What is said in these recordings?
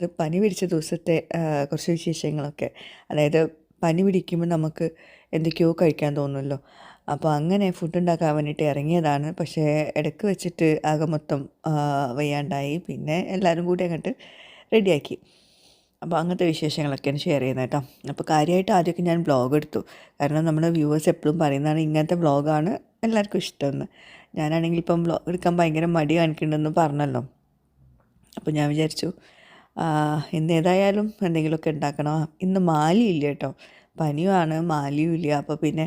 അത് പനി പിടിച്ച ദിവസത്തെ കുറച്ച് വിശേഷങ്ങളൊക്കെ. അതായത് പനി പിടിക്കുമ്പോൾ നമുക്ക് എന്തൊക്കെയോ കഴിക്കാൻ തോന്നുമല്ലോ അപ്പോൾ അങ്ങനെ ഫുഡ് ഉണ്ടാക്കാൻ വേണ്ടിയിട്ട് ഇറങ്ങിയതാണ്. പക്ഷേ ഇടയ്ക്ക് വെച്ചിട്ട് ആകെ മൊത്തം വയ്യാണ്ടായി. പിന്നെ എല്ലാവരും കൂടി അങ്ങോട്ട് റെഡിയാക്കി. അപ്പോൾ അങ്ങനത്തെ വിശേഷങ്ങളൊക്കെയാണ് ഷെയർ ചെയ്യുന്നത് കേട്ടോ. അപ്പോൾ കാര്യമായിട്ട് ആദ്യമൊക്കെ ഞാൻ ബ്ലോഗ് എടുത്തു. കാരണം നമ്മുടെ വ്യൂവേഴ്സ് എപ്പോഴും പറയുന്നതാണ് ഇങ്ങനത്തെ ബ്ലോഗാണ് എല്ലാവർക്കും ഇഷ്ടമെന്ന് ഞാനാണെങ്കിൽ ഇപ്പം ബ്ലോഗ് എടുക്കാൻ ഭയങ്കര മടി കാണിക്കുന്നുണ്ടെന്ന് പറഞ്ഞല്ലോ. അപ്പോൾ ഞാൻ വിചാരിച്ചു ആ, ഇന്ന് ഏതായാലും എന്തെങ്കിലുമൊക്കെ ഉണ്ടാക്കണം. ഇന്ന് മാലിയില്ല കേട്ടോ. പനിയുമാണ് മാലിയും ഇല്ല. അപ്പോൾ പിന്നെ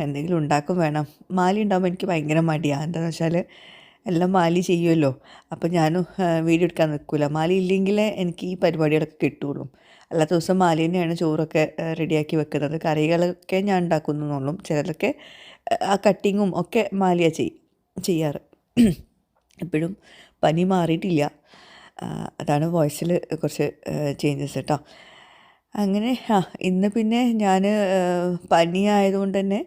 എന്തെങ്കിലും ഉണ്ടാക്കും വേണം. മാലി ഉണ്ടാകുമ്പോൾ എനിക്ക് ഭയങ്കര മടിയാണ് എന്താണെന്ന് വെച്ചാൽ എല്ലാം മാലി ചെയ്യുമല്ലോ അപ്പോൾ ഞാനും വീഡിയോ എടുക്കാൻ നിൽക്കില്ല മാലി ഇല്ലെങ്കിൽ എനിക്ക് ഈ പരിപാടികളൊക്കെ കിട്ടുള്ളൂ. അല്ലാത്ത ദിവസം മാലി തന്നെയാണ് ചോറൊക്കെ റെഡിയാക്കി വെക്കുന്നത്. കറികളൊക്കെ ഞാൻ ഉണ്ടാക്കുന്നുള്ളൂ ചിലരൊക്കെ ആ, കട്ടിങ്ങും ഒക്കെ മാലിയ ചെയ് ചെയ്യാറ്. എപ്പോഴും പനി മാറിയിട്ടില്ല. അതാണ് വോയിസിൽ കുറച്ച് ചേഞ്ചസ് കേട്ടോ അങ്ങനെ ആ ഇന്ന് പിന്നെ ഞാൻ പനിയായതുകൊണ്ട് തന്നെ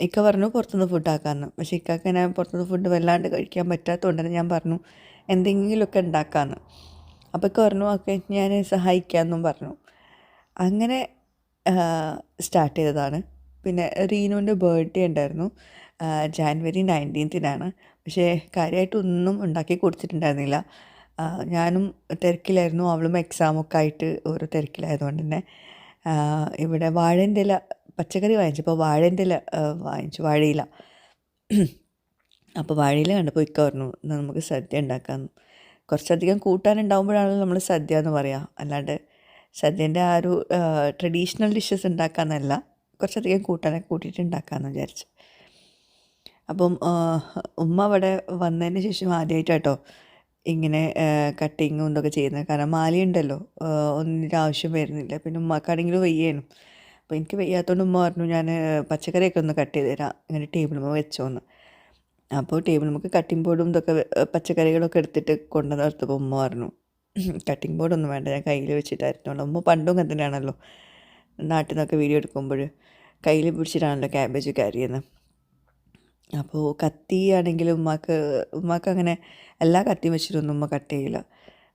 ഇക്ക പറഞ്ഞു പുറത്തുനിന്ന് ഫുഡ് ആക്കാമെന്ന് പക്ഷേ ഇക്കാക്ക് ഞാൻ പുറത്തുനിന്ന് ഫുഡ് വല്ലാണ്ട് കഴിക്കാൻ പറ്റാത്തതുകൊണ്ട് തന്നെ ഞാൻ പറഞ്ഞു എന്തെങ്കിലുമൊക്കെ ഉണ്ടാക്കാമെന്ന് അപ്പോൾ ഇക്ക പറഞ്ഞു ഓക്കെ ഞാൻ സഹായിക്കാമെന്നും പറഞ്ഞു. അങ്ങനെ സ്റ്റാർട്ട് ചെയ്തതാണ്. പിന്നെ റീനുവിന്റെ ബർത്ത്ഡേ ഉണ്ടായിരുന്നു. ജാൻവരി നയന്റീൻത്തിനാണ് പക്ഷേ കാര്യമായിട്ടൊന്നും ഉണ്ടാക്കി കൊടുത്തിട്ടുണ്ടായിരുന്നില്ല. ഞാനും തിരക്കിലായിരുന്നു. അവളും എക്സാമൊക്കെ ആയിട്ട് ഓരോ തിരക്കിലായതുകൊണ്ട് തന്നെ. ഇവിടെ വാഴന്റെ ഇല പച്ചക്കറി വാങ്ങിച്ചപ്പോൾ വാഴന്റെ ഇല വാങ്ങിച്ചു. വാഴയില. അപ്പോൾ വാഴയില കണ്ടപ്പോൾ ഇക്ക പറഞ്ഞു "എന്നാ നമുക്ക് സദ്യ ഉണ്ടാക്കാം. കുറച്ചധികം കൂട്ടാനുണ്ടാകുമ്പോഴാണല്ലോ നമ്മൾ സദ്യ എന്ന് പറയുക അല്ലാണ്ട് സദ്യന്റെ ആ ഒരു ട്രഡീഷണൽ ഡിഷസ് ഉണ്ടാക്കാമെന്നല്ല കുറച്ചധികം കൂട്ടാനൊക്കെ കൂട്ടിയിട്ട് ഉണ്ടാക്കാമെന്ന് വിചാരിച്ചു. അപ്പം ഉമ്മ അവിടെ വന്നതിന് ശേഷം ആദ്യമായിട്ടാട്ടോ ഇങ്ങനെ കട്ടിങ്ങും ഇതൊക്കെ ചെയ്യുന്നത്. കാരണം മാലയുണ്ടല്ലോ ഒന്നിന്റെ ആവശ്യം വരുന്നില്ല. പിന്നെ ഉമ്മക്കാണെങ്കിലും വയ്യേനും. അപ്പോൾ എനിക്ക് വയ്യാത്തതുകൊണ്ട് ഉമ്മ പറഞ്ഞു ഞാൻ പച്ചക്കറിയൊക്കെ ഒന്ന് കട്ട് ചെയ്ത് തരാം. ഇങ്ങനെ ടേബിളുമ്പോൾ വെച്ചോന്ന്. അപ്പോൾ നമുക്ക് കട്ടിംഗ് ബോർഡും ഇതൊക്കെ പച്ചക്കറികളൊക്കെ എടുത്തിട്ട് കൊണ്ടു നിർത്തപ്പോൾ ഉമ്മ പറഞ്ഞു കട്ടിംഗ് ബോർഡൊന്നും വേണ്ട ഞാൻ കയ്യിൽ വെച്ചിട്ടായിരുന്നു ഉമ്മ പണ്ടും തന്നെയാണല്ലോ നാട്ടിൽ നിന്നൊക്കെ വീഡിയോ എടുക്കുമ്പോൾ കയ്യിൽ പിടിച്ചിട്ടാണല്ലോ ക്യാബേജ് ക്യാരി അപ്പോൾ കത്തി ആണെങ്കിലും ഉമ്മാക്ക് ഉമ്മാക്ക് അങ്ങനെ എല്ലാ കത്തിയും വെച്ചിട്ടൊന്നും ഉമ്മ കട്ട് ചെയ്യില്ല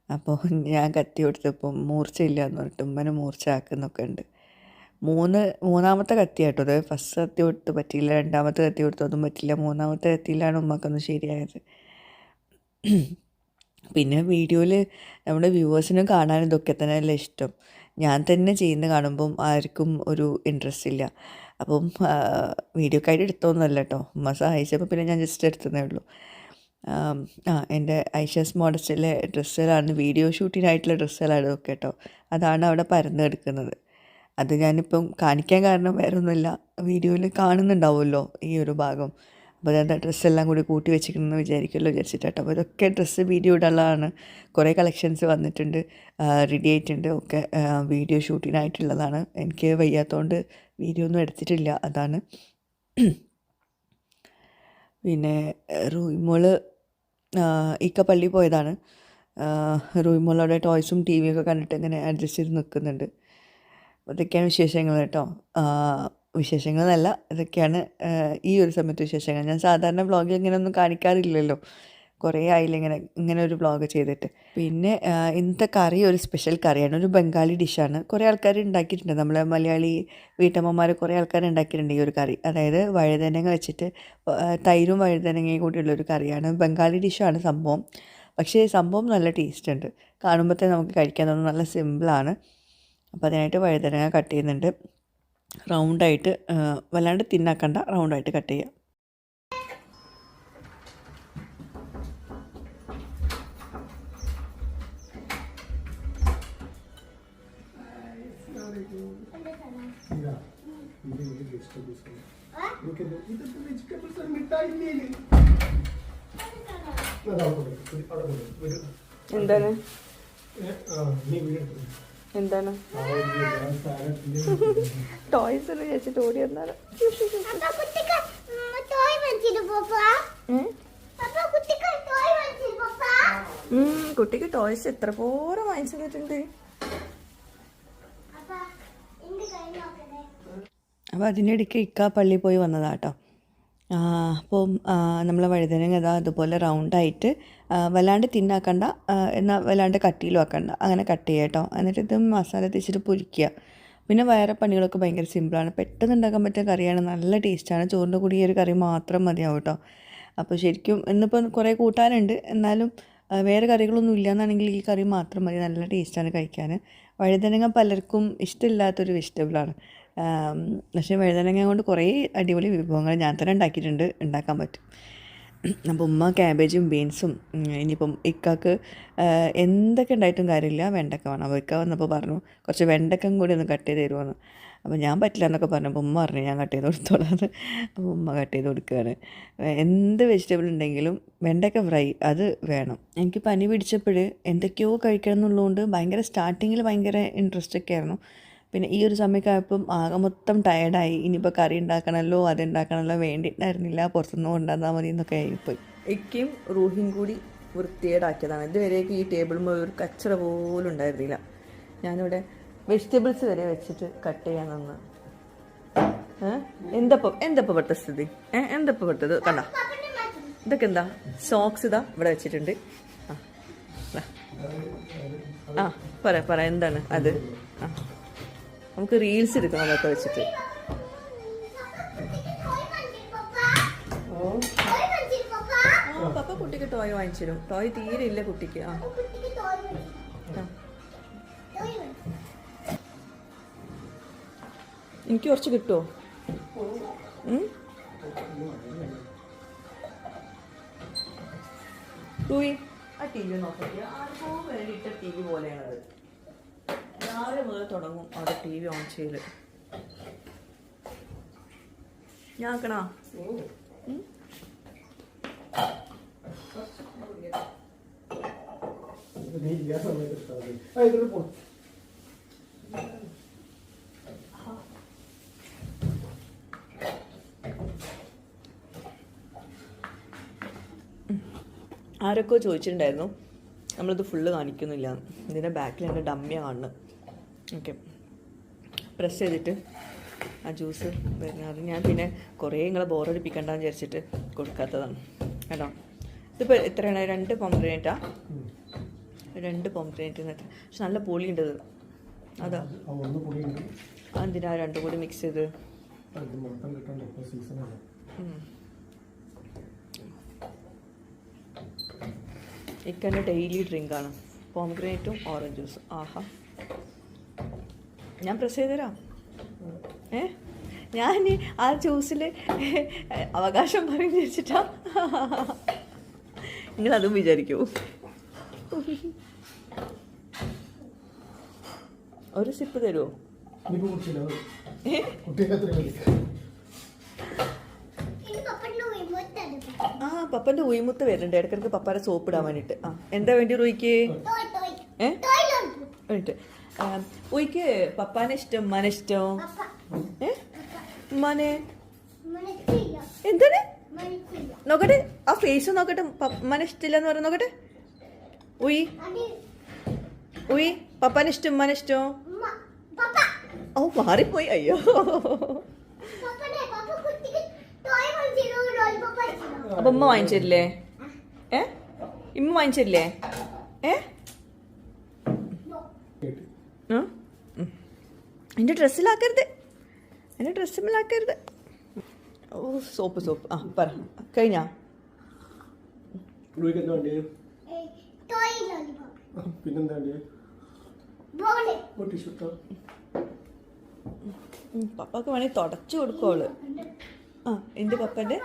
അപ്പോൾ ഞാൻ കത്തി കൊടുത്തപ്പോൾ മൂർച്ചയില്ല എന്ന് പറഞ്ഞിട്ട് ഉമ്മനെ മൂർച്ച ആക്കുന്നൊക്കെ ഉണ്ട് മൂന്ന് മൂന്നാമത്തെ കത്തി കേട്ടോ അത് ഫസ്റ്റ് കത്തി കൊടുത്ത് പറ്റിയില്ല രണ്ടാമത്തെ കത്തി കൊടുത്തൊന്നും പറ്റില്ല മൂന്നാമത്തെ കത്തിയിലാണ് ഉമ്മക്കൊന്ന് ശരിയായത്. പിന്നെ വീഡിയോയിൽ നമ്മുടെ വ്യൂവേഴ്സിനും കാണാനും ഇതൊക്കെ തന്നെ തന്നെയല്ലേ ഇഷ്ടം. ഞാൻ തന്നെ ചെയ്യുന്ന കാണുമ്പം ആർക്കും ഒരു ഇൻട്രസ്റ്റ് ഇല്ല. അപ്പം വീഡിയോക്കായിട്ട് എടുത്തോന്നല്ല കേട്ടോ ഉമ്മ സഹായിച്ചപ്പോൾ പിന്നെ ഞാൻ ജസ്റ്റ് എടുത്തതേ ഉള്ളൂ. ആ എന്റെ ഐഷസ് മോഡസ്റ്റിലെ ഡ്രസ്സുകളാണ് വീഡിയോ ഷൂട്ടിനായിട്ടുള്ള ഡ്രസ്സുകളാണ് ഇതൊക്കെ കേട്ടോ അതാണ് അവിടെ പരന്ന് കിടക്കുന്നത്. അത് ഞാനിപ്പം കാണിക്കാൻ കാരണം വേറെ ഒന്നുമില്ല വീഡിയോയിൽ കാണുന്നുണ്ടാവുമല്ലോ ഈ ഒരു ഭാഗം. അപ്പോൾ അതാ ഡ്രസ്സെല്ലാം കൂടി കൂട്ടി വെച്ചിരിക്കണമെന്ന് വിചാരിക്കുമല്ലോ വിചാരിച്ചിട്ട് അപ്പോൾ ഇതൊക്കെ ഡ്രസ്സ് വീഡിയോ ഇടാനുള്ളതാണ്. കുറേ കളക്ഷൻസ് വന്നിട്ടുണ്ട്. റെഡി ആയിട്ടുണ്ട്. ഒക്കെ വീഡിയോ ഷൂട്ടിനായിട്ടുള്ളതാണ്. എനിക്ക് വയ്യാത്തതുകൊണ്ട് വീഡിയോ ഒന്നും എടുത്തിട്ടില്ല. അതാണ്. പിന്നെ റൂയിമോൾ ഇക്ക പള്ളി പോയതാണ്. റൂയിമോളവിടെ ടോയ്സും ടി വിയൊക്കെ കണ്ടിട്ട് ഇങ്ങനെ അഡ്ജസ്റ്റ് ചെയ്ത് നിൽക്കുന്നുണ്ട് അതൊക്കെയാണ് വിശേഷങ്ങൾ കേട്ടോ വിശേഷങ്ങളല്ല ഇതൊക്കെയാണ് ഈ ഒരു സമയത്ത് വിശേഷങ്ങൾ. ഞാൻ സാധാരണ വ്ളോഗിൽ ഇങ്ങനെ ഒന്നും കാണിക്കാറില്ലല്ലോ. കുറേ ആയില്ല ഇങ്ങനെ ഇങ്ങനെ ഒരു വ്ളോഗ് ചെയ്തിട്ട്. പിന്നെ ഇന്നത്തെ കറി ഒരു സ്പെഷ്യൽ കറിയാണ്. ഒരു ബംഗാളി ഡിഷാണ് കുറേ ആൾക്കാർ ഉണ്ടാക്കിയിട്ടുണ്ട് നമ്മളെ മലയാളി വീട്ടമ്മമാർ കുറേ ആൾക്കാർ ഉണ്ടാക്കിയിട്ടുണ്ട് ഈ ഒരു കറി. അതായത് വഴുതനങ്ങ വെച്ചിട്ട് തൈരും വഴുതനങ്ങയും കൂടിയുള്ള ഒരു കറിയാണ്. ബംഗാളി ഡിഷാണ് സംഭവം. പക്ഷേ സംഭവം നല്ല ടേസ്റ്റ് ഉണ്ട്. കാണുമ്പോഴത്തേ നമുക്ക് കഴിക്കാൻ തോന്നുന്നു നല്ല സിമ്പിളാണ് അപ്പോൾ അതിനായിട്ട് വഴുതനങ്ങ കട്ട് ചെയ്യുന്നുണ്ട്. റൗണ്ടായിട്ട് വല്ലാണ്ട് തിന്നാക്കണ്ട റൗണ്ടായിട്ട് കട്ട് ചെയ്യുക എന്താണ്? എന്താണ്? ടോയ്സ് വിചാരിച്ചിട്ട് ഓടി വന്നാണ്. കുട്ടിക്ക് ടോയ്സ് എത്ര പോലെ വാങ്ങിച്ചു തന്നിട്ടുണ്ട്. അപ്പൊ. അപ്പോൾ അതിനിടയ്ക്ക് ഇക്ക പള്ളി പോയി വന്നതാട്ടോ അപ്പം നമ്മൾ വഴുതനങ്ങ ഇതാ അതുപോലെ റൗണ്ടായിട്ട് വല്ലാണ്ട് തിന്നാക്കണ്ട എന്നാൽ വല്ലാണ്ട് കട്ടിയിലും ആക്കണ്ട. അങ്ങനെ കട്ട് ചെയ്യുക കേട്ടോ എന്നിട്ട് ഇത് മസാല തേച്ചിട്ട് പൊരിക്കുക. പിന്നെ വേറെ പണികളൊക്കെ ഭയങ്കര സിമ്പിളാണ് പെട്ടെന്ന് ഉണ്ടാക്കാൻ പറ്റിയ കറിയാണ്. നല്ല ടേസ്റ്റാണ് ചോറിന്റെ കൂടി ഈ ഒരു കറി മാത്രം മതിയാവും കേട്ടോ അപ്പോൾ ശരിക്കും ഇന്നിപ്പോൾ കുറേ കൂട്ടാനുണ്ട്. എന്നാലും വേറെ കറികളൊന്നും ഇല്ലയെന്നാണെങ്കിൽ ഈ കറി മാത്രം മതി. നല്ല ടേസ്റ്റാണ് കഴിക്കാൻ. വഴുതനങ്ങ പലർക്കും ഇഷ്ടമില്ലാത്തൊരു വെജിറ്റബിളാണ് പക്ഷേ വഴുതനങ്ങ കൊണ്ട് കുറേ അടിപൊളി വിഭവങ്ങൾ ഞാൻ തന്നെ ഉണ്ടാക്കിയിട്ടുണ്ട് ഉണ്ടാക്കാൻ പറ്റും. അപ്പോൾ ഉമ്മ ക്യാബേജും ബീൻസും ഇനിയിപ്പം ഇക്കാക്ക് എന്തൊക്കെ ഉണ്ടായിട്ടും കാര്യമില്ല വെണ്ടക്ക വേണം. അപ്പോൾ ഇക്ക വന്നപ്പോൾ പറഞ്ഞു കുറച്ച് വെണ്ടക്കം കൂടി ഒന്ന് കട്ട് ചെയ്ത് തരുമെന്ന് അപ്പോൾ ഞാൻ പറ്റില്ല എന്നൊക്കെ പറഞ്ഞപ്പോൾ ഉമ്മ പറഞ്ഞു ഞാൻ കട്ട് ചെയ്ത് കൊടുത്തോളാം അപ്പോൾ ഉമ്മ കട്ട് ചെയ്ത് കൊടുക്കുകയാണ് എന്ത് വെജിറ്റബിൾ ഉണ്ടെങ്കിലും വെണ്ടക്ക ഫ്രൈ അത് വേണം. എനിക്ക് പനി പിടിച്ചപ്പോൾ എന്തൊക്കെയോ കഴിക്കണം എന്നുള്ളതുകൊണ്ട് ഭയങ്കര സ്റ്റാർട്ടിങ്ങിൽ ഭയങ്കര ഇൻട്രസ്റ്റ് ഒക്കെ ആയിരുന്നു പിന്നെ ഈ ഒരു സമയമൊക്കെ ആകെ മൊത്തം ടയർഡായി ഇനിയിപ്പോൾ കറി ഉണ്ടാക്കണമല്ലോ അത് ഉണ്ടാക്കണമല്ലോ വേണ്ടിയിട്ടുണ്ടായിരുന്നില്ല. പുറത്തുനിന്ന് കൊണ്ടുവന്നാൽ മതി എന്നൊക്കെ ആയിപ്പോയി. എക്കും റൂഹിയും കൂടി വൃത്തികേടാക്കിയതാണ്. ഇതുവരെയൊക്കെ ഈ ടേബിൾ ഒരു കച്ചറ പോലും ഉണ്ടായിരുന്നില്ല. ഞാനിവിടെ വെജിറ്റബിൾസ് വരെ വെച്ചിട്ട് കട്ട് ചെയ്യാൻ നിന്ന്. എന്തപ്പം എന്തപ്പം ഇവിടുത്തെ സ്ഥിതി? ഏ? എന്തപ്പം ഇവിടുത്തത് കണ്ട? ഇതൊക്കെ എന്താ? സോക്സ് ഇതാ ഇവിടെ വെച്ചിട്ടുണ്ട്. ആ പറ പറ. എന്താണ് അത്? ആ. നമുക്ക് റീൽസ് എടുക്കണം അതൊക്കെ വെച്ചിട്ട് പപ്പ കുട്ടിക്ക് ടോയ് വാങ്ങിച്ചിരും ടോയ് തീരെ ഇല്ല കുട്ടിക്ക് ആ. എനിക്ക് കുറച്ച് കിട്ടുമോ ടൂയി ആ ടി വി നോക്കിയാൽ ആർക്കോ വേണ്ടിയിട്ട് ടി വി പോലെയാണത് രാവിലെ മുതൽ തുടങ്ങും അവിടെ ടി വി ഓൺ ചെയ്യൽ. ഞാൻ. ആരൊക്കെ ചോദിച്ചിട്ടുണ്ടായിരുന്നു. നമ്മളിത് ഫുള്ള് കാണിക്കുന്നില്ല. ഇതിന്റെ ബാക്കിൽ എന്റെ ഡമ്മിയാണ് കാണുന്നത്. ഓക്കെ പ്രസ് ചെയ്തിട്ട് ആ ജ്യൂസ് വരുന്നത് അത് ഞാൻ പിന്നെ കുറേ നിങ്ങളെ ബോറടിപ്പിക്കണ്ടെന്ന് വിചാരിച്ചിട്ട് കൊടുക്കാത്തതാണ്. കേട്ടോ? ഇതിപ്പോൾ എത്രയാണ്? രണ്ട് പൊംഗ്രനേറ്റാ രണ്ട് പൊംഗ്രനേറ്റ് എത്ര? പക്ഷെ നല്ല പൊളി ഇത്. അതാ. എന്തിനാ രണ്ടും കൂടി മിക്സ് ചെയ്ത്? ഇക്കന്റെ ഡെയിലി ഡ്രിങ്കാണ് പോംഗ്രനേറ്റും ഓറഞ്ച് ജ്യൂസും ആഹാ. ഞാൻ പ്രസ് ചെയ്ത് തരാം ഏ? ഞാൻ ആ ജ്യൂസിൽ അവകാശം പറയും നിങ്ങൾ നിങ്ങളതും വിചാരിക്കൂ. ഒരു സിപ്പ് തരുമോ ആ അത്. പപ്പന്റെ ഉയിമുത്ത് വരുന്നുണ്ട്. ഇടക്കിടക്ക് പപ്പാരെ സോപ്പ് ഇടാൻ വേണ്ടിട്ട് ആ എന്താ വേണ്ടി റൂയിക്ക് ടോയ് ടോയ് ഏ? ഉയ്ക്ക് പപ്പാനെ ഇഷ്ടം ഉമ്മാനെ ഇഷ്ടം ഏ? ഉമ്മാനെ? എന്താണ്? നോക്കട്ടെ ആ ഫേസ് നോക്കട്ടെ ഉമ്മാനെ ഇഷ്ടമില്ല എന്ന് പറഞ്ഞ നോക്കട്ടെ. ഉയ്. ഉയ് പപ്പാനെ ഇഷ്ടം ഉമ്മാനെ ഇഷ്ടം ഓ മാറിപ്പോയി അയ്യോ. അപ്പൊ ഉമ്മ വാങ്ങിച്ചില്ലേ ഏ? ഇമ്മ വാങ്ങിച്ചില്ലേ ഏ. ആ? എന്റെ ഡ്രസ്സിലാക്കരുത്. എന്റെ ഡ്രസ്സിലാക്കരുത്. ഓ സോപ്പ് സോപ്പ്. ആ പറ. കഴിഞ്ഞാ? പപ്പാക്ക് വേണമെങ്കിൽ തുടച്ചു കൊടുക്കോൾ ആ എന്റെ പപ്പന്റെ?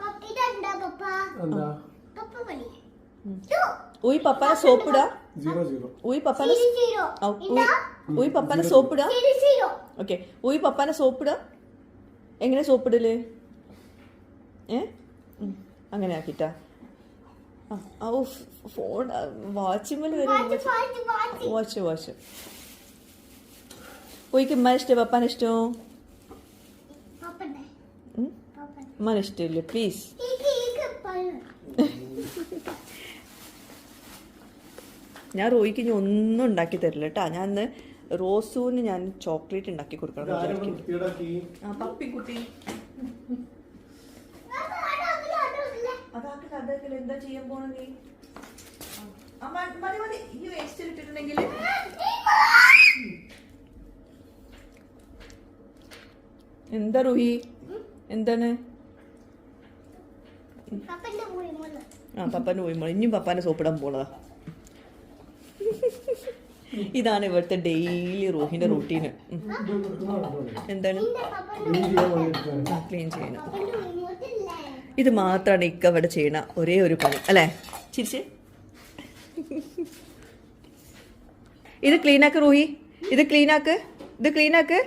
പപ്പ പപ്പ? ഉയ് പപ്പാനെ സോപ്പിടാ. ഉയ് പപ്പാനെ ഉയ് പപ്പാനെ സോപ്പിടാ സീറോ സീറോ ഓക്കെ ഉയ് പപ്പാനെ സോപ്പിടാ എങ്ങനെ സോപ്പിടൽ ഏ ഉം, അങ്ങനെ ആക്കിട്ടാ ആ ഓ ഫോൺ വാച്ചുമ്മൽ വരും വാച്ച് വാച്ച് ഉയ്ക്ക് ഉമ്മാൻ ഇഷ്ടം പപ്പാൻ ഇഷ്ടം? ഉമ്മാൻ? ഇഷ്ടമില്ലേ പ്ലീസ് ഞാൻ റോയിക്ക് ഇനി ഒന്നും ഉണ്ടാക്കി തരില്ല കേട്ടാ. ഞാൻ ഇന്ന് റോസൂന് ഞാൻ ചോക്ലേറ്റ് ഉണ്ടാക്കി കൊടുക്കണം പപ്പിക്കുട്ടി എന്താ ചെയ്യാൻ പോണ നീ? ആ, മ- മതി മതി. ഈ വേസ്റ്റ് ഇട്ടിട്ടുണ്ടെങ്കിൽ. എന്താ റുഹി എന്താണ്? പപ്പന്റെ പോയി മോൾ. ആ പപ്പാന്റെ പോയി മോളെ. ഇനിയും പപ്പാന്റെ സോപ്പിടാൻ പോണതാ. ഇതാണ് ഇവിടുത്തെ ഡെയിലി റോഹിന്റെ റൂട്ടീന് എന്താണ്? ക്ലീൻ ചെയ്യണം. ഇത് മാത്രമാണ് ഇക്ക ഇവിടെ ചെയ്യണ ഒരേ ഒരു പണി അല്ലേ? ചിരിച്ച്. ഇത് ക്ലീനാക്ക് റൂഹി. ഇത് ക്ലീനാക്ക് ഇത് ക്ലീനാക്ക്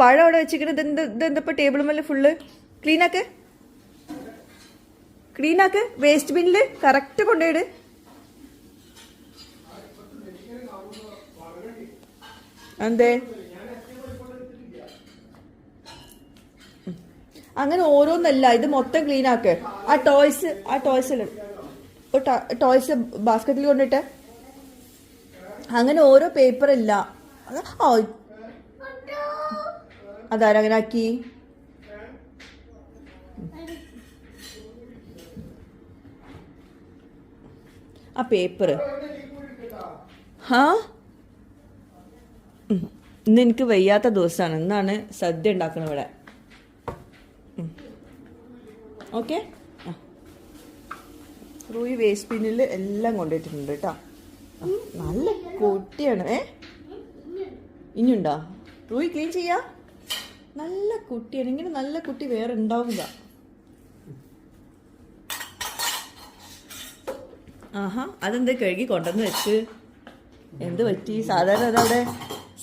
പഴം അവിടെ വെച്ചിട്ട് ഇത് എന്ത് ഇത് എന്തപ്പോ ടേബിൾ മേലെ ഫുള്ള് ക്ലീനാക്ക് ക്ലീനാക്ക് വേസ്റ്റ് ബിന്നിൽ കറക്റ്റ് കൊണ്ടുപോയിട് എന്തേ? അങ്ങനെ ഓരോന്നല്ല ഇത് മൊത്തം ക്ലീൻ ആക്ക്. ആ ടോയ്സ് ആ ടോയ്സ് ടോയ്സ് ബാസ്ക്കറ്റിൽ കൊണ്ടിട്ട്? അങ്ങനെ ഓരോ പേപ്പർ ഇല്ല. അതാരങ്ങനെ ആക്കി ആ പേപ്പർ ഹാ. ഇന്ന് എനിക്ക് വയ്യാത്ത ദിവസമാണ് ഇന്നാണ് സദ്യ ഉണ്ടാക്കുന്നത് ഇവിടെ. ഓക്കെ? റൂയി വേസ്റ്റ് ബിന്നിൽ എല്ലാം കൊണ്ടുപോയിട്ടുണ്ട് കേട്ടോ. നല്ല കുട്ടിയാണ്. ഏ? ഇനിയുണ്ടോ? റൂയി ക്ലീൻ ചെയ്യാ? നല്ല കുട്ടിയാണ്. ഇങ്ങനെ നല്ല കുട്ടി വേറെ ഉണ്ടാവുക ആഹാ അതെന്താ കഴുകി കൊണ്ടുവന്ന് വെച്ച്? എന്ത് പറ്റി? സാധാരണ അതവിടെ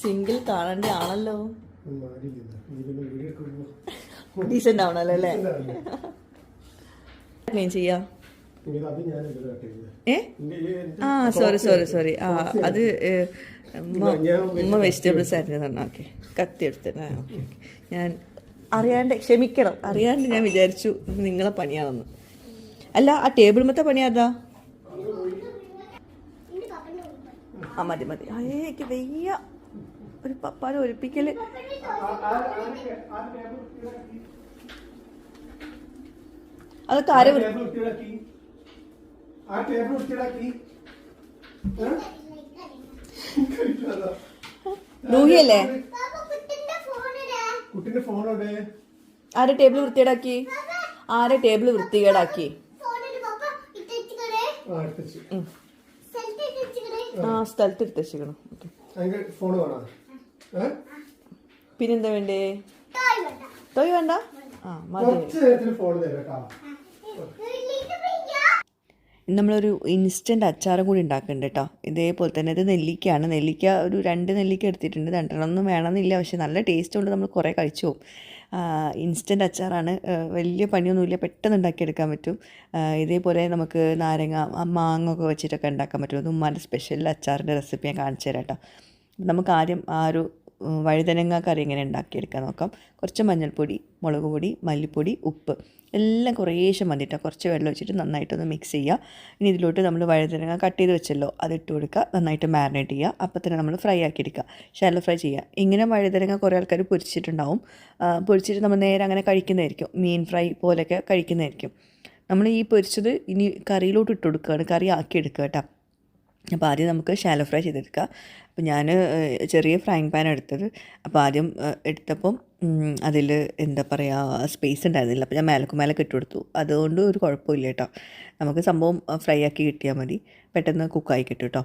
സിംഗിൾ കാണേണ്ട ആണല്ലോ. ഡീസെന്റ് ആവണല്ലോ അല്ലേ? ആ സോറി സോറി സോറി ആ അത് ഉമ്മ വെജിറ്റബിൾസ് ആയിരുന്നു അരിഞ്ഞതാണ് ഓക്കെ കത്തി എടുത്തേ ഓക്കെ ഞാൻ അറിയാണ്ട് ക്ഷമിക്കണം. അറിയാണ്ട് ഞാൻ വിചാരിച്ചു നിങ്ങളെ പണിയാണെന്ന്. അല്ല ആ ടേബിൾ മത്തെ പണിയാതാ ആ മതി മതി. അയ്യേക്ക് വെയ്യ. ഒരു പപ്പാനെ ഒലിപ്പിക്കൽ. അതൊക്കെ ആരെ കുട്ടിന്റെ ഫോണോടെ ആരെ ടേബിൾ വൃത്തികേടാക്കി? ആരെ ടേബിൾ വൃത്തികേടാക്കി? ആ സ്ഥലത്ത് എടുത്തു വെച്ചിരിക്കണം. ഫോൺ വേണം? പിന്നെന്താ വേണ്ടേ? ടോയ് വേണ്ട. തോയ് വേണ്ട? ആ മതി. നമ്മളൊരു ഇൻസ്റ്റന്റ് അച്ചാറും കൂടി ഉണ്ടാക്കുന്നുണ്ട് കേട്ടോ ഇതേപോലെ തന്നെ ഇത് നെല്ലിക്കയാണ്. നെല്ലിക്ക ഒരു രണ്ട് നെല്ലിക്ക എടുത്തിട്ടുണ്ട്. രണ്ടെണ്ണമൊന്നും വേണമെന്നില്ല. പക്ഷെ നല്ല ടേസ്റ്റ് കൊണ്ട് നമ്മൾ കുറേ കഴിച്ചു പോകും. ഇൻസ്റ്റന്റ് അച്ചാറാണ്. വലിയ പണിയൊന്നുമില്ല. പെട്ടെന്ന് ഉണ്ടാക്കിയെടുക്കാൻ പറ്റും. ഇതേപോലെ നമുക്ക് നാരങ്ങ മാങ്ങ ഒക്കെ വെച്ചിട്ടൊക്കെ ഉണ്ടാക്കാൻ പറ്റും. അത് ഉമ്മാന്റെ സ്പെഷ്യൽ അച്ചാറിന്റെ റെസിപ്പി ഞാൻ കാണിച്ചു തരാം കേട്ടോ നമുക്ക് ആദ്യം ആ ഒരു വഴുതനങ്ങ കറി എങ്ങനെ ഉണ്ടാക്കിയെടുക്കാൻ നോക്കാം. കുറച്ച് മഞ്ഞൾപ്പൊടി മുളക് പൊടി മല്ലിപ്പൊടി ഉപ്പ്. എല്ലാം കുറേശ്ശെ മതി കേട്ടോ കുറച്ച് വെള്ളം വെച്ചിട്ട് നന്നായിട്ടൊന്ന് മിക്സ് ചെയ്യുക ഇനി ഇതിലോട്ട് നമ്മൾ വഴുതനങ്ങ കട്ട് ചെയ്ത് വെച്ചല്ലോ അതിട്ട് കൊടുക്കുക നന്നായിട്ട് മാരിനേറ്റ് ചെയ്യുക അപ്പോൾ തന്നെ നമ്മൾ ഫ്രൈ ആക്കി എടുക്കുക ഷാലോ ഫ്രൈ ചെയ്യുക ഇങ്ങനെ വഴുതനങ്ങ കുറേ ആൾക്കാർ പൊരിച്ചിട്ടുണ്ടാവും. പൊരിച്ചിട്ട് നമ്മൾ നേരെ അങ്ങനെ കഴിക്കുന്നതായിരിക്കും. മീൻ ഫ്രൈ പോലെയൊക്കെ കഴിക്കുന്നതായിരിക്കും. നമ്മൾ ഈ പൊരിച്ചത് ഇനി കറിയിലോട്ട് ഇട്ട് കൊടുക്കുകയാണ് കറി ആക്കി എടുക്കുക കേട്ടോ. അപ്പോൾ ആദ്യം നമുക്ക് ഷാലോ ഫ്രൈ ചെയ്തെടുക്കാം. അപ്പോൾ ഞാൻ ചെറിയ ഫ്രൈങ് പാൻ എടുത്തത്. അപ്പോൾ ആദ്യം എടുത്തപ്പം അതിൽ എന്താ പറയുക സ്പേസ് ഉണ്ടായിരുന്നില്ല. അപ്പോൾ ഞാൻ മേലക്ക് മേലക്ക് ഇട്ട് കൊടുത്തു. അതുകൊണ്ട് ഒരു കുഴപ്പമില്ല കേട്ടോ. നമുക്ക് സംഭവം ഫ്രൈ ആക്കി കിട്ടിയാൽ മതി. പെട്ടെന്ന് കുക്കായി കിട്ടും കേട്ടോ.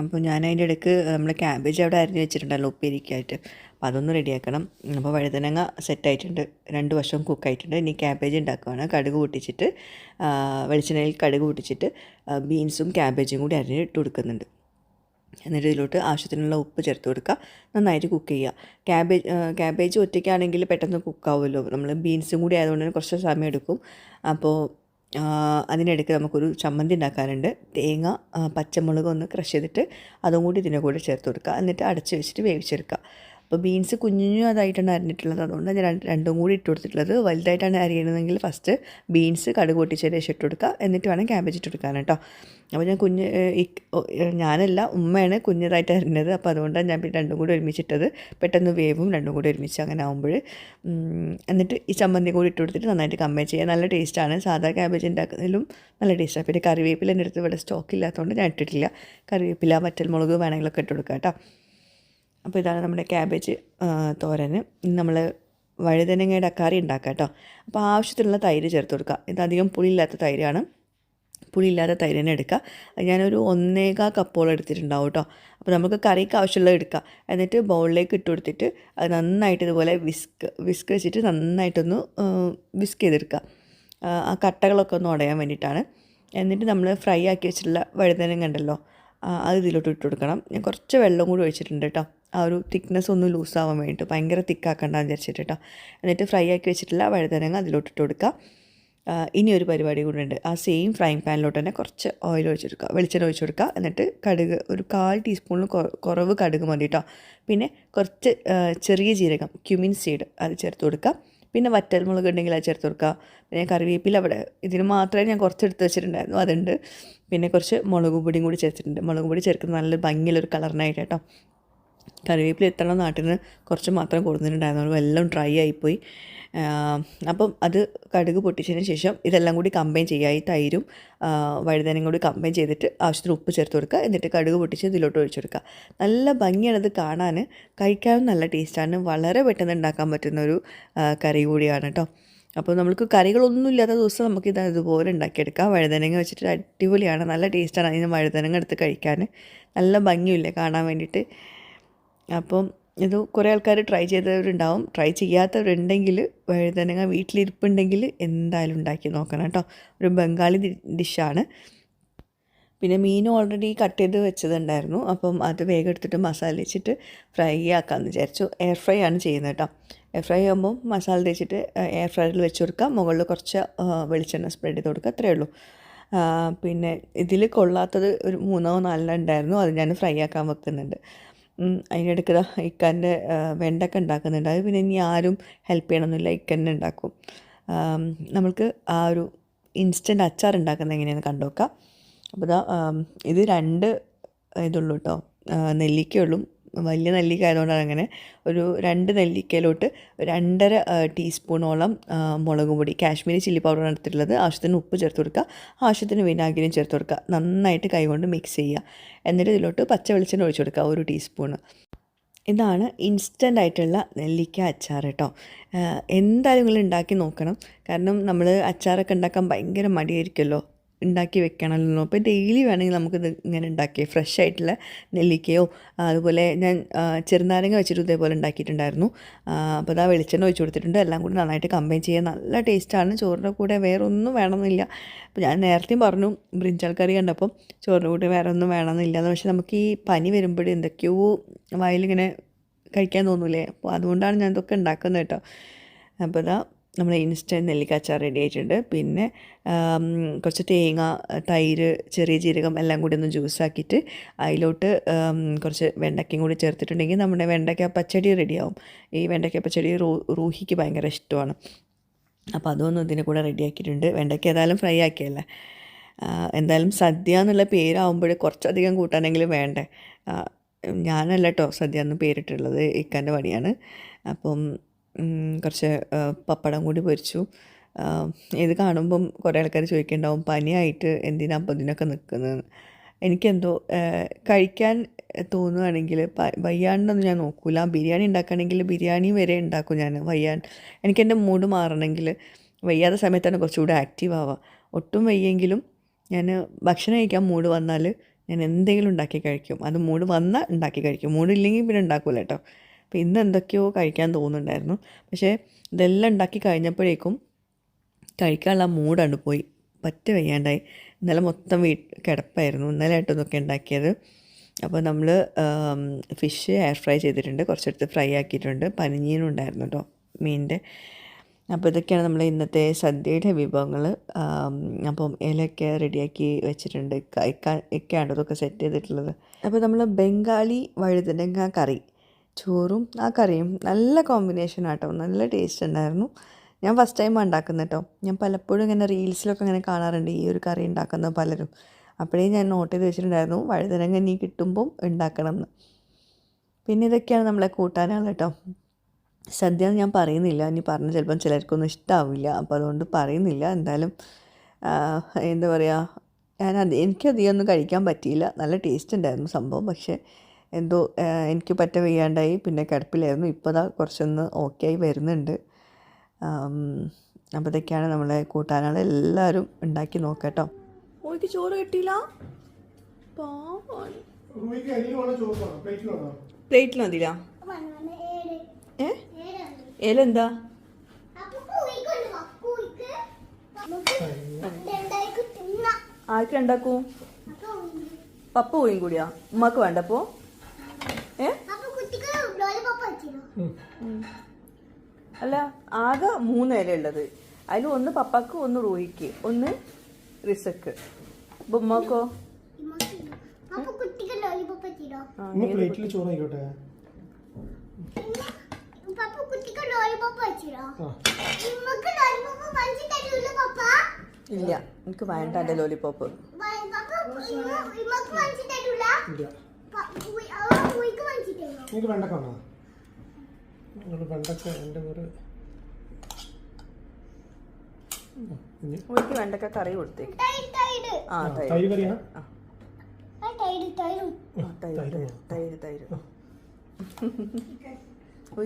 അപ്പോൾ ഞാൻ അതിന്റെ ഇടയ്ക്ക് നമ്മൾ ക്യാബേജ് അവിടെ അരിഞ്ഞ് വെച്ചിട്ടുണ്ടല്ലോ ഉപ്പേരിക്കായിട്ട്. അപ്പോൾ അതൊന്ന് റെഡിയാക്കണം. അപ്പോൾ വഴുതനങ്ങ സെറ്റായിട്ടുണ്ട്. രണ്ട് വശവും കുക്കായിട്ടുണ്ട്. ഇനി ക്യാബേജ് ഉണ്ടാക്കുകയാണ് കടുക് പൊട്ടിച്ചിട്ട് വെളിച്ചെണ്ണയിൽ കടുക് പൊട്ടിച്ചിട്ട് ആ, ബീൻസും ക്യാബേജും കൂടി അരിഞ്ഞ് ഇട്ട് കൊടുക്കുന്നുണ്ട്. എന്നിട്ട് ഇതിലോട്ട് ആവശ്യത്തിനുള്ള ഉപ്പ് ചേർത്ത് കൊടുക്കുക. നന്നായിട്ട് കുക്ക് ചെയ്യുക. ക്യാബേജ് ക്യാബേജ് ഒറ്റയ്ക്കാണെങ്കിൽ പെട്ടെന്ന് കുക്കാവുമല്ലോ. നമ്മൾ ബീൻസും കൂടി ആയതുകൊണ്ട് തന്നെ കുറച്ച് സമയം എടുക്കും. അപ്പോൾ അതിനിടയ്ക്ക് നമുക്കൊരു ചമ്മന്തി ഉണ്ടാക്കാനുണ്ട് തേങ്ങ പച്ചമുളക് ഒന്ന് ക്രഷ് ചെയ്തിട്ട് അതും കൂടി ഇതിന്റെ കൂടെ ചേർത്ത് കൊടുക്കുക. എന്നിട്ട് അടച്ച് വെച്ചിട്ട് വേവിച്ചെടുക്കുക. അപ്പോൾ ബീൻസ് കുഞ്ഞു അതായിട്ടാണ് അരിഞ്ഞിട്ടുള്ളത്. അതുകൊണ്ട് ഞാൻ രണ്ട് കൂടി ഇട്ട് കൊടുത്തിട്ടുള്ളത്. വലുതായിട്ടാണ് അരിയണമെങ്കിൽ ഫസ്റ്റ് ബീൻസ് കടുക് പൊട്ടിച്ചതിന് ശേഷം ഇട്ട് കൊടുക്കുക. എന്നിട്ട് വേണം ക്യാബേജ് ഇട്ട് കൊടുക്കാൻ കേട്ടോ. അപ്പോൾ ഞാൻ കുഞ്ഞ് ഞാനല്ല ഉമ്മയാണ് കുഞ്ഞതായിട്ട് അരിഞ്ഞത്. അപ്പോൾ അതുകൊണ്ടാണ് ഞാൻ രണ്ടും കൂടി ഒരുമിച്ചിട്ടത്. പെട്ടെന്ന് വേവും രണ്ടും കൂടി ഒരുമിച്ച് അങ്ങനെ ആകുമ്പോൾ എന്നിട്ട് ഈ ചമ്മന്തി കൂടി ഇട്ട് കൊടുത്തിട്ട് നന്നായിട്ട് കമ്പയർ ചെയ്യുക. നല്ല ടേസ്റ്റാണ് സാധാ ക്യാബേജ് ഉണ്ടാക്കുന്നതിലും നല്ല ടേസ്റ്റാണ് പിന്നെ കറിവേപ്പില എന്റെ അടുത്ത് ഇവിടെ സ്റ്റോക്ക് ഇല്ലാത്തതുകൊണ്ട് ഞാൻ ഇട്ടിട്ടില്ല. കറിവേപ്പില വറ്റൽമുളക് വേണമെങ്കിലൊക്കെ ഇട്ട് കൊടുക്കുക കേട്ടോ. അപ്പോൾ ഇതാണ് നമ്മുടെ ക്യാബേജ് തോരൻ. നമ്മൾ വഴുതനങ്ങയുടെ കറി ഉണ്ടാക്കാം കേട്ടോ. അപ്പോൾ ആവശ്യത്തിനുള്ള തൈര് ചേർത്ത് കൊടുക്കുക. ഇത് അധികം പുളിയില്ലാത്ത തൈരാണ്. പുളിയില്ലാത്ത തന്നെ എടുക്കുക. ഞാനൊരു ഒന്നേകാ കപ്പോളം എടുത്തിട്ടുണ്ടാവും കേട്ടോ. അപ്പോൾ നമുക്ക് കറിക്ക് ആവശ്യമുള്ളത് എടുക്കുക എന്നിട്ട് ബൗളിലേക്ക് ഇട്ട് കൊടുത്തിട്ട് അത് നന്നായിട്ട് ഇതുപോലെ വിസ്ക് വിസ്ക് വെച്ചിട്ട് നന്നായിട്ടൊന്ന് വിസ്ക് ചെയ്തെടുക്കുക. ആ കട്ടകളൊക്കെ ഒന്ന് ഉടയാൻ വേണ്ടിയിട്ടാണ്. എന്നിട്ട് നമ്മൾ ഫ്രൈ ആക്കി വെച്ചിട്ടുള്ള വഴുതനങ്ങ ഉണ്ടല്ലോ അത് ഇതിലോട്ട് ഇട്ട് കൊടുക്കണം. ഞാൻ കുറച്ച് വെള്ളം കൂടി ഒഴിച്ചിട്ടുണ്ട് കേട്ടോ. ആ ഒരു തിക്നെസ് ഒന്ന് ലൂസാവാൻ വേണ്ടിയിട്ട് ഭയങ്കര തിക്കാക്കണ്ടെന്ന് വിചാരിച്ചിട്ട്. കേട്ടോ എന്നിട്ട് ഫ്രൈ ആക്കി വെച്ചിട്ടുള്ള വഴുതനങ്ങ അതിലോട്ട് ഇട്ട് കൊടുക്കുക ഇനി ഒരു പരിപാടി കൂടെ ഉണ്ട്. ആ സെയിം ഫ്രൈങ് പാനിലോട്ട് തന്നെ കുറച്ച് ഓയിൽ ഒഴിച്ചെടുക്കുക വെളിച്ചെണ്ണ ഒഴിച്ച് കൊടുക്കുക എന്നിട്ട് കടുക് ഒരു കാൽ ടീസ്പൂണിൽ കുറവ് കടുക് മതി കേട്ടോ പിന്നെ കുറച്ച് ചെറിയ ജീരകം ക്യുമിൻ സീഡ് അത് ചേർത്ത് കൊടുക്കുക പിന്നെ വറ്റൽമുളക് ഉണ്ടെങ്കിൽ അത് ചേർത്ത് കൊടുക്കുക പിന്നെ കറിവേപ്പില അവിടെ ഇതിന് മാത്രമേ ഞാൻ കുറച്ച് എടുത്ത് വെച്ചിട്ടുണ്ടായിരുന്നു. അതുണ്ട്. പിന്നെ കുറച്ച് മുളക് പൊടിയും കൂടി ചേർത്തിട്ടുണ്ട്. മുളക് പൊടി ചേർക്കുന്നത് നല്ല ഭംഗിയുള്ളൊരു കളറിനായിട്ട് കേട്ടോ കറിവേപ്പില എത്തണ നിന്ന് കുറച്ച് മാത്രം കൊടുത്തിട്ടുണ്ടായിരുന്നു. എല്ലാം ഡ്രൈ ആയിപ്പോയി. അപ്പം അത് കടുക് പൊട്ടിച്ചതിന് ശേഷം ഇതെല്ലാം കൂടി കമ്പൈൻ ചെയ്യുക ഈ തൈരും വഴുതനയും കൂടി കമ്പൈൻ ചെയ്തിട്ട് ആവശ്യത്തിന് ഉപ്പ് ചേർത്ത് കൊടുക്കുക. എന്നിട്ട് കടുക് പൊട്ടിച്ച് ഇതിലോട്ട് ഒഴിച്ചു കൊടുക്കുക. നല്ല ഭംഗിയാണ് ഇത് കാണാൻ. കഴിക്കാനും നല്ല ടേസ്റ്റാണ് വളരെ പെട്ടെന്ന് ഉണ്ടാക്കാൻ പറ്റുന്ന ഒരു കറി കൂടിയാണ് കേട്ടോ. അപ്പോൾ നമുക്ക് കറികളൊന്നും ഇല്ലാത്ത ദിവസം നമുക്ക് ഇത് അതുപോലെ ഉണ്ടാക്കിയെടുക്കാം. വഴുതനങ്ങ വെച്ചിട്ട് അടിപൊളിയാണ്. നല്ല ടേസ്റ്റാണ് അതിന് വഴുതനങ്ങ എടുത്ത് കഴിക്കാൻ. നല്ല ഭംഗിയില്ലേ കാണാൻ വേണ്ടിയിട്ട്. അപ്പം ഇത് കുറേ ആൾക്കാർ ട്രൈ ചെയ്തവരുണ്ടാവും. ട്രൈ ചെയ്യാത്തവരുണ്ടെങ്കിൽ വഴുതനങ്ങ വീട്ടിലിരിപ്പുണ്ടെങ്കിൽ എന്തായാലും ഉണ്ടാക്കി നോക്കണം കേട്ടോ. ഒരു ബംഗാളി ഡിഷാണ് പിന്നെ മീൻ ഓൾറെഡി കട്ട് ചെയ്ത് വെച്ചതുണ്ടായിരുന്നു. അപ്പം അത് വേഗം എടുത്തിട്ട് മസാല വെച്ചിട്ട് ഫ്രൈ ആക്കാമെന്ന് വിചാരിച്ചു. എയർ ഫ്രൈ ആണ് ചെയ്യുന്നത് കേട്ടോ. എയർ ഫ്രൈ ആകുമ്പോൾ മസാല തേച്ചിട്ട് എയർ ഫ്രൈയിൽ വെച്ച് കൊടുക്കുക മുകളിൽ കുറച്ച് വെളിച്ചെണ്ണ സ്പ്രെഡ് ചെയ്ത് കൊടുക്കുക. അത്രയേ ഉള്ളൂ. പിന്നെ ഇതിൽ കൊള്ളാത്തത് ഒരു മൂന്നോ നാലോ ഉണ്ടായിരുന്നു. അത് ഞാൻ ഫ്രൈ ആക്കാൻ വെക്കുന്നുണ്ട്. അതിനിടയ്ക്ക് ഇക്കന്റെ വെണ്ടക്ക ഉണ്ടാക്കുന്നുണ്ട്. അത് പിന്നെ ഇനി ആരും ഹെൽപ്പ് ചെയ്യണമെന്നില്ല ഇക്കന്നെ ഉണ്ടാക്കും. നമ്മൾക്ക് ആ ഒരു ഇൻസ്റ്റന്റ് അച്ചാർ ഉണ്ടാക്കുന്നത് എങ്ങനെയാണെന്ന് കണ്ടുവെക്കാം അപ്പോൾ ഇത് രണ്ട് ഇതുള്ളൂ കേട്ടോ നെല്ലിക്കയുള്ളൂ വലിയ നെല്ലിക്ക ആയതുകൊണ്ടാണ് അങ്ങനെ. ഒരു രണ്ട് നെല്ലിക്കയിലോട്ട് രണ്ടര ടീസ്പൂണോളം മുളക് പൊടി കാശ്മീരി ചില്ലി പൗഡർ എടുത്തിട്ടുള്ളത്. ആവശ്യത്തിന് ഉപ്പ് ചേർത്ത് കൊടുക്കുക. ആവശ്യത്തിന് വിനാഗിരിയും ചേർത്ത് കൊടുക്കുക. നന്നായിട്ട് കൈകൊണ്ട് മിക്സ് ചെയ്യുക. എന്നിട്ട് ഇതിലോട്ട് പച്ച വെളിച്ചെണ്ണ ഒഴിച്ചു കൊടുക്കുക. ഒരു ടീസ്പൂണ്. ഇതാണ് ഇൻസ്റ്റന്റ് ആയിട്ടുള്ള നെല്ലിക്ക അച്ചാർ കേട്ടോ. എന്തായാലും നിങ്ങൾ ഉണ്ടാക്കി നോക്കണം. കാരണം നമ്മൾ അച്ചാറൊക്കെ ഉണ്ടാക്കാൻ ഭയങ്കര മടിയായിരിക്കുമല്ലോ. ഉണ്ടാക്കി വെക്കണമല്ലോ. അപ്പോൾ ഡെയിലി വേണമെങ്കിൽ നമുക്കിത് ഇങ്ങനെ ഉണ്ടാക്കി. ഫ്രഷ് ആയിട്ടുള്ള നെല്ലിക്കയോ അതുപോലെ ഞാൻ ചെറുനാരങ്ങ വെച്ചിട്ട് ഇതേപോലെ ഉണ്ടാക്കിയിട്ടുണ്ടായിരുന്നു. അപ്പോൾ അതാ വെളിച്ചെണ്ണ ഒഴിച്ചു കൊടുത്തിട്ടുണ്ട്. എല്ലാം കൂടി നന്നായിട്ട് കമ്പൈൻ ചെയ്യാൻ നല്ല ടേസ്റ്റാണ് ചോറിന്റെ കൂടെ വേറെ ഒന്നും വേണമെന്നില്ല. അപ്പോൾ ഞാൻ നേരത്തെയും പറഞ്ഞു ബ്രിഞ്ചാൾ കറി കണ്ടപ്പം ചോറിന്റെ കൂടെ വേറെ ഒന്നും വേണമെന്നില്ല പക്ഷേ നമുക്ക് ഈ പനി വരുമ്പോഴേ എന്തൊക്കെയോ വായിലിങ്ങനെ കഴിക്കാൻ തോന്നൂലേ? അപ്പോൾ അതുകൊണ്ടാണ് ഞാൻ ഇതൊക്കെ ഉണ്ടാക്കുന്നത് കേട്ടോ. അപ്പോൾ ഇതാ നമ്മൾ ഇൻസ്റ്റന്റ് നെല്ലിക്ക അച്ചാർ റെഡി ആയിട്ടുണ്ട്. പിന്നെ കുറച്ച് തേങ്ങ തൈര് ചെറിയ ജീരകം എല്ലാം കൂടി ഒന്ന് ജ്യൂസാക്കിയിട്ട് അതിലോട്ട് കുറച്ച് വെണ്ടയ്ക്കയും കൂടി ചേർത്തിട്ടുണ്ടെങ്കിൽ നമ്മുടെ വെണ്ടയ്ക്ക പച്ചടി റെഡിയാവും ഈ വെണ്ടയ്ക്ക പച്ചടി റൂ റൂഹിക്ക് ഭയങ്കര ഇഷ്ടമാണ്. അപ്പോൾ അതൊന്നും ഇതിന്റെ കൂടെ റെഡിയാക്കിയിട്ടുണ്ട് വെണ്ടയ്ക്ക ഏതായാലും ഫ്രൈ ആക്കിയല്ലേ? എന്തായാലും സദ്യ എന്നുള്ള പേരാകുമ്പോൾ കുറച്ചധികം കൂട്ടാനെങ്കിലും വേണ്ടേ? ഞാനല്ല കേട്ടോ സദ്യ എന്ന് പേരിട്ടുള്ളത്. ഇക്കാന്റെ പണിയാണ്. അപ്പം കുറച്ച് പപ്പടം കൂടി പൊരിച്ചു. ഇത് കാണുമ്പം കുറേ ആൾക്കാർ ചോദിക്കുന്നുണ്ടാവും പനിയായിട്ട് എന്തിനാ അപ്പം ഇതിനൊക്കെ നിൽക്കുന്നത് എനിക്കെന്തോ കഴിക്കാൻ തോന്നുകയാണെങ്കിൽ വയ്യാണ്ടൊന്നും ഞാൻ നോക്കൂല. ബിരിയാണി ഉണ്ടാക്കുകയാണെങ്കിൽ ബിരിയാണി വരെ ഉണ്ടാക്കും ഞാൻ വയ്യാൻ. എനിക്ക് എന്റെ മൂഡ് മാറണമെങ്കിൽ വയ്യാത്ത സമയത്താണ് കുറച്ചുകൂടെ ആക്റ്റീവ് ആവുക ഒട്ടും വയ്യെങ്കിലും ഞാൻ ഭക്ഷണം കഴിക്കാൻ മൂഡ് വന്നാൽ ഞാൻ എന്തെങ്കിലും ഉണ്ടാക്കി കഴിക്കും. അത് മൂഡ് വന്നാൽ ഉണ്ടാക്കി കഴിക്കും. മൂഡില്ലെങ്കിൽ പിന്നെ ഉണ്ടാക്കൂല കേട്ടോ അപ്പോൾ ഇന്ന് എന്തൊക്കെയോ കഴിക്കാൻ തോന്നുന്നുണ്ടായിരുന്നു. പക്ഷേ ഇതെല്ലാം ഉണ്ടാക്കി കഴിഞ്ഞപ്പോഴേക്കും കഴിക്കാനുള്ള മൂഡാണ് പോയി. പറ്റ വയ്യാണ്ടായി. ഇന്നലെ മൊത്തം വീ കിടപ്പായിരുന്നു. ഇന്നലെ ആയിട്ട് ഇതൊക്കെ ഉണ്ടാക്കിയത്. അപ്പോൾ നമ്മൾ ഫിഷ് എയർ ഫ്രൈ ചെയ്തിട്ടുണ്ട്. കുറച്ചെടുത്ത് ഫ്രൈ ആക്കിയിട്ടുണ്ട്. പനിഞ്ഞീനും ഉണ്ടായിരുന്നു കേട്ടോ മീനിന്റെ. അപ്പോൾ ഇതൊക്കെയാണ് നമ്മൾ ഇന്നത്തെ സദ്യയുടെ വിഭവങ്ങൾ. അപ്പം ഇലയൊക്കെ റെഡിയാക്കി വെച്ചിട്ടുണ്ട്. ഇക്ക- ഇക്ക- ഇക്കയാണ് ഇതൊക്കെ സെറ്റ് ചെയ്തിട്ടുള്ളത്? അപ്പോൾ നമ്മൾ ബംഗാളി വഴുതനങ്ങ കറി ചോറും ആ കറിയും നല്ല കോമ്പിനേഷൻ ആട്ടോ. നല്ല ടേസ്റ്റ് ഉണ്ടായിരുന്നു. ഞാൻ ഫസ്റ്റ് ടൈം ഉണ്ടാക്കുന്നത് കേട്ടോ ഞാൻ പലപ്പോഴും ഇങ്ങനെ റീൽസിലൊക്കെ ഇങ്ങനെ കാണാറുണ്ട് ഈ ഒരു കറി ഉണ്ടാക്കുന്ന പലരും. അപ്പോഴേ ഞാൻ നോട്ട് ചെയ്ത് വെച്ചിട്ടുണ്ടായിരുന്നു വഴുതനങ്ങ ഇനി കിട്ടുമ്പം ഉണ്ടാക്കണം എന്ന് പിന്നെ ഇതൊക്കെയാണ് നമ്മളെ കൂട്ടാനാണ് കേട്ടോ സദ്യ ഞാൻ പറയുന്നില്ല. ഇനി പറഞ്ഞ് ചിലപ്പം ചിലർക്കൊന്നും ഇഷ്ടാവില്ല. അപ്പോൾ അതുകൊണ്ട് പറയുന്നില്ല. എന്തായാലും എന്താ പറയുക ഞാൻ അത് എനിക്കധികം ഒന്നും കഴിക്കാൻ പറ്റിയില്ല. നല്ല ടേസ്റ്റ് ഉണ്ടായിരുന്നു സംഭവം. പക്ഷേ എന്തോ എനിക്ക് പറ്റ വയ്യാണ്ടായി. പിന്നെ കിടപ്പിലായിരുന്നു. ഇപ്പോൾ ദാ കുറച്ചൊന്ന് ഓക്കെ ആയി വരുന്നുണ്ട്. അപ്പോൾ ഇതൊക്കെയാണ് നമ്മളെ കൂട്ടാനുള്ള എല്ലാവരും ഉണ്ടാക്കി നോക്കട്ടോ. ഓയ്ക്ക് ചോറ് കിട്ടിയില്ല? പ്ലേറ്റിൽ മതിയില്ല. ഏ? ഏലെന്താ? ആർക്കുണ്ടാക്കൂ? പപ്പ പോയും കൂടിയാ. ഉമ്മക്ക് വേണ്ടപ്പോ ഏ അപ്പൊ കുട്ടിക്ക് ലോലിപോപ്പ് വെച്ചിരുന്നു അല്ല ആകെ മൂന്ന് ഇല ഉള്ളത്. അതിൽ ഒന്ന് പപ്പാക്ക് ഒന്ന് റൂഹിക്ക്. ഒന്ന് റിസക്ക്. ബൊമ്മക്കോ പ്ലേറ്റിൽ ചോറ് ആയിക്കോട്ടെ ഇല്ല എനിക്ക് വേണ്ട എന്റെ ലോലിപോപ്പ് ഇല്ല. നിങ്ങൾക്ക് വെണ്ടക്ക വേണോ. നിങ്ങൾ വെണ്ടക്ക എന്റെ എനിക്ക് വെണ്ടക്ക കറി കൊടുത്തേക്ക്. ആ തൈര്. തൈര് കറിയാ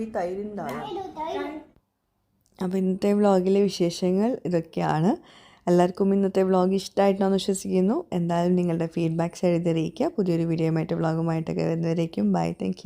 ഈ തൈരുണ്ടാവും അപ്പോൾ ഇന്നത്തെ വ്ളോഗിലെ വിശേഷങ്ങൾ ഇതൊക്കെയാണ്. എല്ലാവർക്കും ഇന്നത്തെ വ്ളോഗ് ഇഷ്ടമായിട്ടാണെന്ന് വിശ്വസിക്കുന്നു. എന്തായാലും നിങ്ങളുടെ ഫീഡ്ബാക്ക്സ് എഴുതിയിരിക്കുക പുതിയൊരു വീഡിയോയുമായിട്ട് വ്ളോഗുമായിട്ടൊക്കെ വരുന്നവരേക്കും ബൈ താങ്ക്